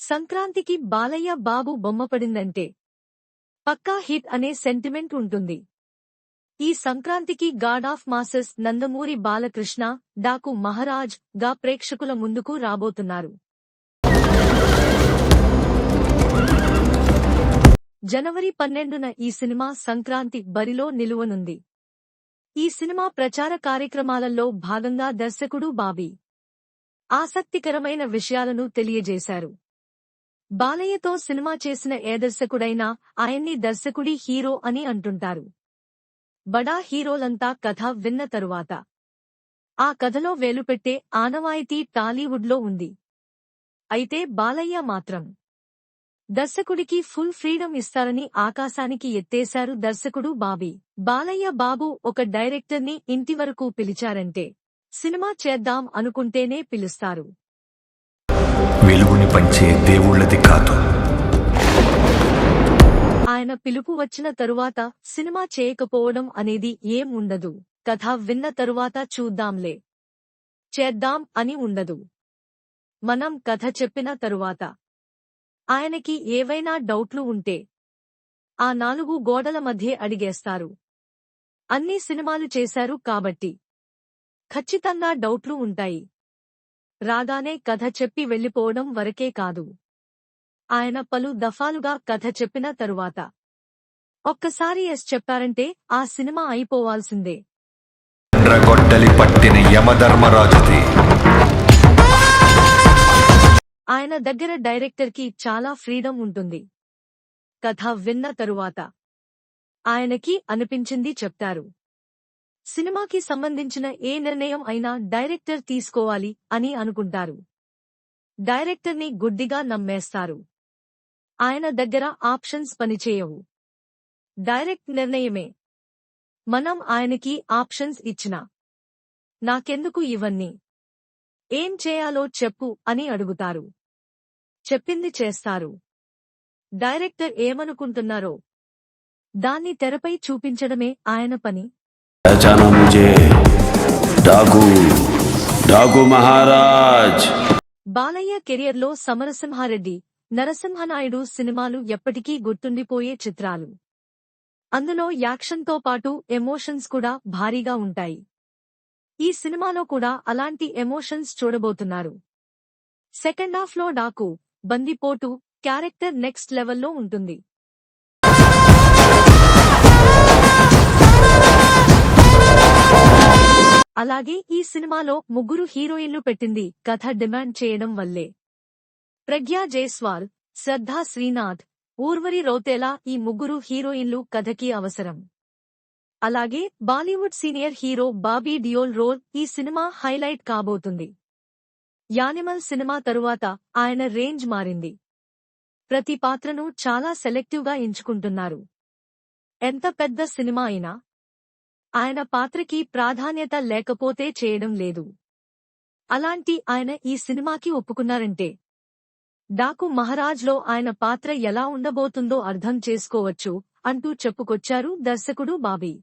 సంక్రాంతికి బాలయ్య బాబు బొమ్మపడిందంటే పక్కా హిట్ అనే సెంటిమెంట్ ఉంటుంది. ఈ సంక్రాంతికి God of masses Nandamuri Balakrishna Daaku మహారాజ్గా ప్రేక్షకుల ముందుకు రాబోతున్నారు. జనవరి పన్నెండున ఈ సినిమా సంక్రాంతి బరిలో నిలువనుంది. ఈ సినిమా ప్రచార కార్యక్రమాలలో భాగంగా దర్శకుడు బాబీ ఆసక్తికరమైన విషయాలను తెలియజేశారు. బాలయ్యతో సినిమా చేసిన ఏ దర్శకుడైనా ఆయన్ని దర్శకుడి హీరో అని అంటుంటారు. బడా హీరోలంతా కథ విన్న తరువాత. ఆ కథలో వేలుపెట్టే ఆనవాయితీ టాలీవుడ్లో ఉంది. అయితే బాలయ్య మాత్రం దర్శకుడికి ఫుల్ ఫ్రీడమ్ ఇస్తారని ఆకాశానికి ఎత్తేశారు దర్శకుడు బాబీ. బాలయ్య బాబు ఒక డైరెక్టర్ని ఇంటి వరకు పిలిచారంటే సినిమా చేద్దాం అనుకుంటేనే పిలుస్తారు. దేవుళ్ళది కాదు. ఆయన పిలుపు వచ్చిన తరువాత సినిమా చేయకపోవడం అనేది ఏం ఉండదు. కథ విన్న తరువాత చూద్దాంలే. చేద్దాం అని ఉండదు. మనం కథ చెప్పిన తరువాత. ఆయనకి ఏవైనా డౌట్లు ఉంటే ఆ నాలుగు గోడల మధ్యే అడిగేస్తారు. అన్ని సినిమాలు చేశారు కాబట్టి ఖచ్చితంగా డౌట్లు ఉంటాయి. రాగానే కథ చెప్పి వెళ్ళిపోవడం వరకే కాదు. ఆయన పలు దఫాలుగా కథ చెప్పిన తరువాత. ఒక్కసారి ఎస్ చెప్పారంటే ఆ సినిమా అయిపోవాల్సిందే. గొడ్డలి పట్టిన యమధర్మరాజుది. ఆయన దగ్గర డైరెక్టర్కి చాలా ఫ్రీడమ్ ఉంటుంది. కథ విన్న తరువాత. ఆయనకి అనిపించింది చెప్తారు. సినిమాకి సంబంధించిన ఏ నిర్ణయం అయినా డైరెక్టర్ తీసుకోవాలి అని అనుకుంటారు. డైరెక్టర్ని గుడ్డిగా నమ్మేస్తారు. ఆయన దగ్గర ఆప్షన్స్ పనిచేయవు. డైరెక్ట్ నిర్ణయమే. మనం ఆయనకి ఆప్షన్స్ ఇచ్చినా. నాకెందుకు ఇవన్నీ? ఏం చేయాలో చెప్పు అని అడుగుతారు. చెప్పింది చేస్తారు. డైరెక్టర్ ఏమనుకుంటున్నారో? దాన్ని తెరపై చూపించడమే ఆయన పని. पहचाना मुझे डाकू डाकू महाराज బాలయ్య కెరియర్లో సమరసింహారెడ్డి నరసింహనాయుడు సినిమాలు ఎప్పటికీ గుర్తుండిపోయే చిత్రాలు అందులో యాక్షన్తో పాటు ఎమోషన్స్ కూడా భారీగా ఉంటాయి ఈ సినిమాలో కూడా అలాంటి ఎమోషన్స్ చూడబోతున్నారు సెకండ్ హాఫ్లో డాకు బందిపోటు క్యారెక్టర్ నెక్స్ట్ లెవెల్లో ఉంటుంది అలాగే ఈ సినిమాలో ముగ్గురు హీరోయిన్లు పెట్టింది కథ డిమాండ్ చేయడం వల్లే. ప్రజ్ఞా జైస్వాల్ శ్రద్ధా శ్రీనాథ్ ఊర్వరి రౌతేలా ఈ ముగ్గురు హీరోయిన్లు కథకి అవసరం. అలాగే Bollywood senior hero Bobby Deol role ఈ సినిమా హైలైట్ కాబోతుంది. యానిమల్ సినిమా తరువాత ఆయన రేంజ్ మారింది. ప్రతి పాత్రను చాలా సెలెక్టివ్గా ఎంచుకుంటున్నారు. ఎంత పెద్ద సినిమా అయినా ఆయన పాత్రకి ప్రాధాన్యత లేకపోతే చేయడం లేదు. అలాంటి ఆయన ఈ సినిమాకి ఒప్పుకున్నారంటే. డాకు మహారాజ్లో ఆయన పాత్ర ఎలా ఉండబోతుందో అర్థం చేసుకోవచ్చు అంటూ చెప్పుకొచ్చారు దర్శకుడు బాబీ.